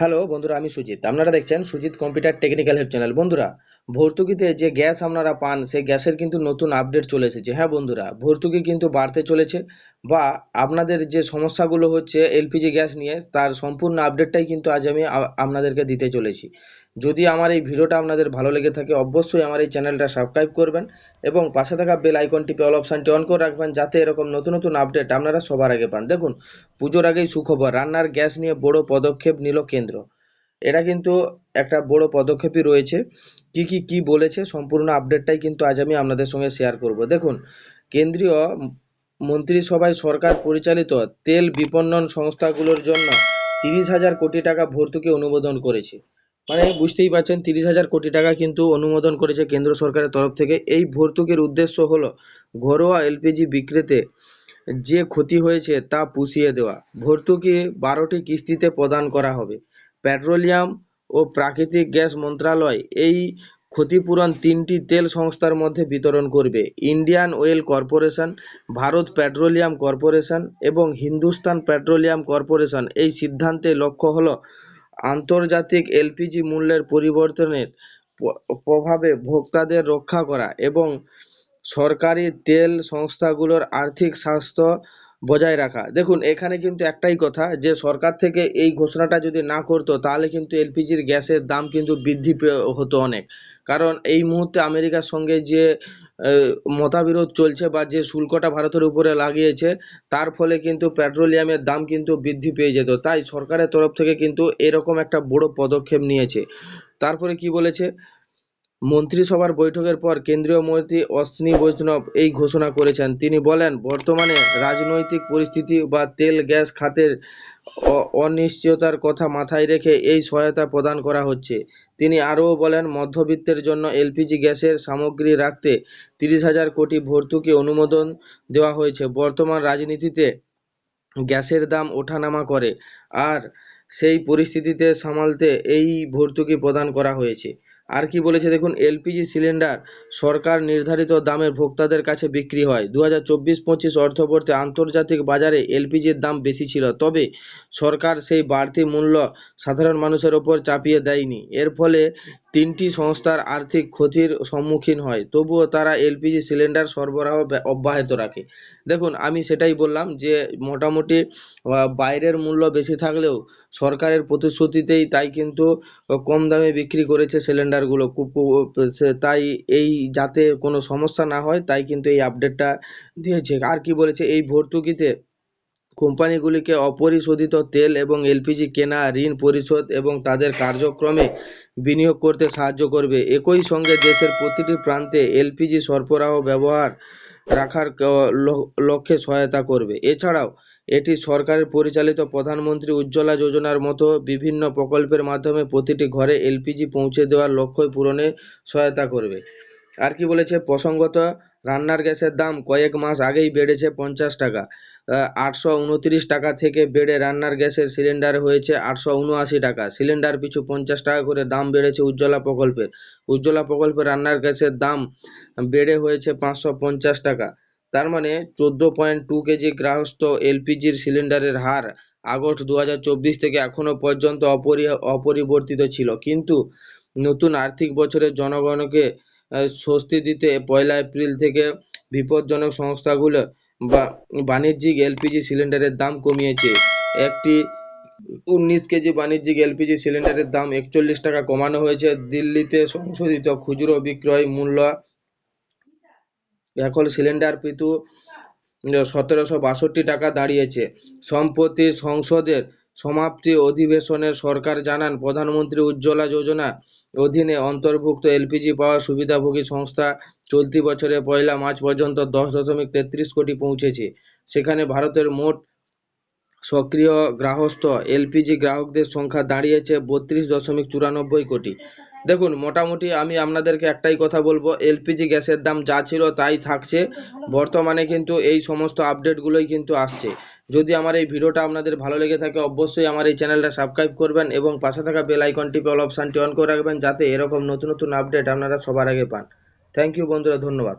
Hello বন্ধুরা, আমি সুজিত। আপনারা দেখছেন Sujit computer technical help channel. বন্ধুরা, ভর্তুকিতে যে গ্যাস আপনারা পান, সেই গ্যাসের কিন্তু নতুন আপডেট চলে এসেছে। হ্যাঁ বন্ধুরা, ভর্তুকি কিন্তু বাড়তে চলেছে। বা আপনাদের যে সমস্যাগুলো হচ্ছে এলপিজি গ্যাস নিয়ে, তার সম্পূর্ণ আপডেটটাই কিন্তু আজ আমি আপনাদেরকে দিতে চলেছি। যদি আমার এই ভিডিওটা আপনাদের ভালো লেগে থাকে, অবশ্যই আমার এই চ্যানেলটা সাবস্ক্রাইব করবেন এবং পাশে থাকা বেল আইকন টিপে অল অপশানটি অন করে রাখবেন, যাতে এরকম নতুন নতুন আপডেট আপনারা সবার আগে পান। দেখুন, পুজোর আগেই সুখবর, রান্নার গ্যাস নিয়ে বড় পদক্ষেপ নিল কেন্দ্র। এটা কিন্তু একটা বড় পদক্ষেপই রয়েছে। কি কি কি বলেছে, সম্পূর্ণ আপডেটটাই কিন্তু আজ আমি আপনাদের সঙ্গে শেয়ার করব। দেখুন, কেন্দ্রীয় মন্ত্রিসভায় সরকার পরিচালিত তেল বিপণন সংস্থাগুলোর জন্য তিরিশ হাজার কোটি টাকা ভর্তুকি অনুমোদন করেছে। মানে বুঝতেই পারছেন, তিরিশ হাজার কোটি টাকা কিন্তু অনুমোদন করেছে কেন্দ্র সরকারের তরফ থেকে। এই ভর্তুকির উদ্দেশ্য হলো ঘরোয়া এলপিজি বিক্রিতে যে ক্ষতি হয়েছে তা পুষিয়ে দেওয়া। ভর্তুকি বারোটি কিস্তিতে প্রদান করা হবে। পেট্রোলিয়াম ও প্রাকৃতিক গ্যাস মন্ত্রণালয় এই ক্ষতিপূরণ তিনটি তেল সংস্থার মধ্যে বিতরণ করবে। Indian Oil Corporation, Bharat petroleum corporation এবং হিন্দুস্তান পেট্রোলিয়াম কর্পোরেশন এই সিদ্ধান্তে লক্ষ্য হলো আন্তর্জাতিক এলপিজি মূল্যের পরিবর্তনের প্রভাবে ভোক্তাদের রক্ষা করা এবং সরকারি তেল সংস্থাগুলোর আর্থিক স্বাস্থ্য বজায় রাখা। দেখুন, এখানে কিন্তু একটাই কথা যে, সরকার থেকে এই ঘোষণাটা যদি না করতো, তাহলে কিন্তু এলপিজির গ্যাসের দাম কিন্তু বৃদ্ধি হতো অনেক। কারণ এই মুহূর্তে আমেরিকার সঙ্গে যে মতাবিরোধ চলছে বা যে শুল্কটা ভারতের উপরে লাগিয়েছে, তার ফলে কিন্তু পেট্রোলিয়ামের দাম কিন্তু বৃদ্ধি পেয়ে যেত। তাই সরকারের তরফ থেকে কিন্তু এরকম একটা বড় পদক্ষেপ নিয়েছে। তারপরে কি বলেছে? মন্ত্রিসভার বৈঠকের পর কেন্দ্রীয় মন্ত্রী অশ্বিনী বৈষ্ণব এই ঘোষণা করেছেন। তিনি বলেন, বর্তমানে রাজনৈতিক পরিস্থিতি বা তেল, গ্যাস, খাতের অনিশ্চয়তার কথা মাথায় রেখে এই সহায়তা প্রদান করা হচ্ছে। তিনি আরও বলেন, মধ্যবিত্তের জন্য এলপিজি গ্যাসের সামগ্রী রাখতে তিরিশ হাজার কোটি ভর্তুকি অনুমোদন দেওয়া হয়েছে। বর্তমান রাজনীতিতে গ্যাসের দাম ওঠানামা করে, আর সেই পরিস্থিতিতে সামালতে এই ভর্তুকি প্রদান করা হয়েছে। আর কি বলেছে দেখুন, এলপিজি সিলিন্ডার সরকার নির্ধারিত দামে ভোক্তাদের কাছে বিক্রি হয়। দু হাজার চব্বিশ পঁচিশ অর্থবর্তে আন্তর্জাতিক বাজারে এলপিজির দাম বেশি ছিল, তবে সরকার সেই বাড়তি মূল্য সাধারণ মানুষের ওপর চাপিয়ে দেয়নি। এর ফলে তিনটি সংস্থার আর্থিক ক্ষতির সম্মুখীন হয়, তবুও তারা এলপিজি সিলিন্ডার সরবরাহ ব্য- অব্যাহত রাখে। দেখুন, আমি সেটাই বললাম যে, মোটামুটি বাইরের মূল্য বেশি থাকলেও সরকারের প্রতিশ্রুতিতেই তাই কিন্তু কম দামে বিক্রি করেছে সিলিন্ডারগুলো। তাই এই যাতে কোনো সমস্যা না হয়, তাই কিন্তু এই আপডেটটা দিয়েছে। আর কি বলেছে, এই ভর্তুকিতে কোম্পানিগুলিকে অপরিশোধিত তেল এবং এলপিজি কেনা, ঋণ পরিশোধ এবং তাদের কার্যক্রমে বিনিয়োগ করতে সাহায্য করবে। একই সঙ্গে দেশের প্রতিটি প্রান্তে এলপিজি সরবরাহ ব্যবহার রাখার লক্ষ্যে সহায়তা করবে। এছাড়াও, এটি সরকারের পরিচালিত প্রধানমন্ত্রী উজ্জ্বলা যোজনার মতো বিভিন্ন প্রকল্পের মাধ্যমে প্রতিটি ঘরে এলপিজি পৌঁছে দেওয়ার লক্ষ্য পূরণে সহায়তা করবে। আর কি বলেছে? প্রসঙ্গত, রান্নার গ্যাসের দাম কয়েক মাস আগেই বেড়েছে পঞ্চাশ টাকা। আটশো উনত্রিশ টাকা থেকে বেড়ে রান্নার গ্যাসের সিলিন্ডার হয়েছে আটশো উনআশি টাকা। সিলিন্ডার পিছু পঞ্চাশ টাকা করে দাম বেড়েছে উজ্জ্বলা প্রকল্পের। উজ্জ্বলা প্রকল্পে রান্নার গ্যাসের দাম বেড়ে হয়েছে পাঁচশো পঞ্চাশ টাকা। তার মানে চোদ্দ পয়েন্ট টু কেজি গ্রাহস্থ এলপিজির সিলিন্ডারের হার আগস্ট দু হাজার চব্বিশ থেকে এখনও পর্যন্ত অপরি, অপরিবর্তিত ছিল। কিন্তু নতুন আর্থিক বছরে জনগণকে স্বস্তি দিতে পয়লা এপ্রিল থেকে বিপজ্জনক সংস্থাগুলো বা বাণিজ্যিক এলপিজি সিলিন্ডারের দাম কমিয়েছে। একটি উনিশ কেজি বাণিজ্যিক এলপিজি সিলিন্ডারের দাম একচল্লিশ টাকা কমানো হয়েছে। দিল্লিতে সংশোধিত খুচরো বিক্রয় মূল্য এখন সিলিন্ডার পিতু সতেরোশো বাষট্টি টাকা দাঁড়িয়েছে। সম্প্রতি সংসদের সমাপ্তি অধিবেশনে সরকার জানান, প্রধানমন্ত্রী উজ্জ্বলা যোজনা অধীনে অন্তর্ভুক্ত এলপিজি পাওয়া সুবিধাভোগী সংস্থা চলতি বছরে পয়লা মার্চ পর্যন্ত দশ দশমিক তেত্রিশ কোটি পৌঁছেছে। সেখানে ভারতের মোট সক্রিয় গ্রাহস্থ এলপিজি গ্রাহকদের সংখ্যা দাঁড়িয়েছে বত্রিশ দশমিক চুরানব্বই কোটি। দেখুন, মোটামুটি আমি আপনাদেরকে একটাই কথা বলব, এলপিজি গ্যাসের দাম যা ছিল তাই থাকছে। বর্তমানে কিন্তু এই সমস্ত আপডেটগুলোই কিন্তু আসছে। যদি আমার এই ভিডিওটা আপনাদের ভালো লেগে থাকে, অবশ্যই আমার এই চ্যানেলটা সাবস্ক্রাইব করবেন এবং পাশে থাকা বেল আইকনটি অল অপশানটি অন করে রাখবেন যাতে এরকম নতুন নতুন আপডেট আপনারা সবার আগে পান। থ্যাংক ইউ বন্ধুরা, ধন্যবাদ।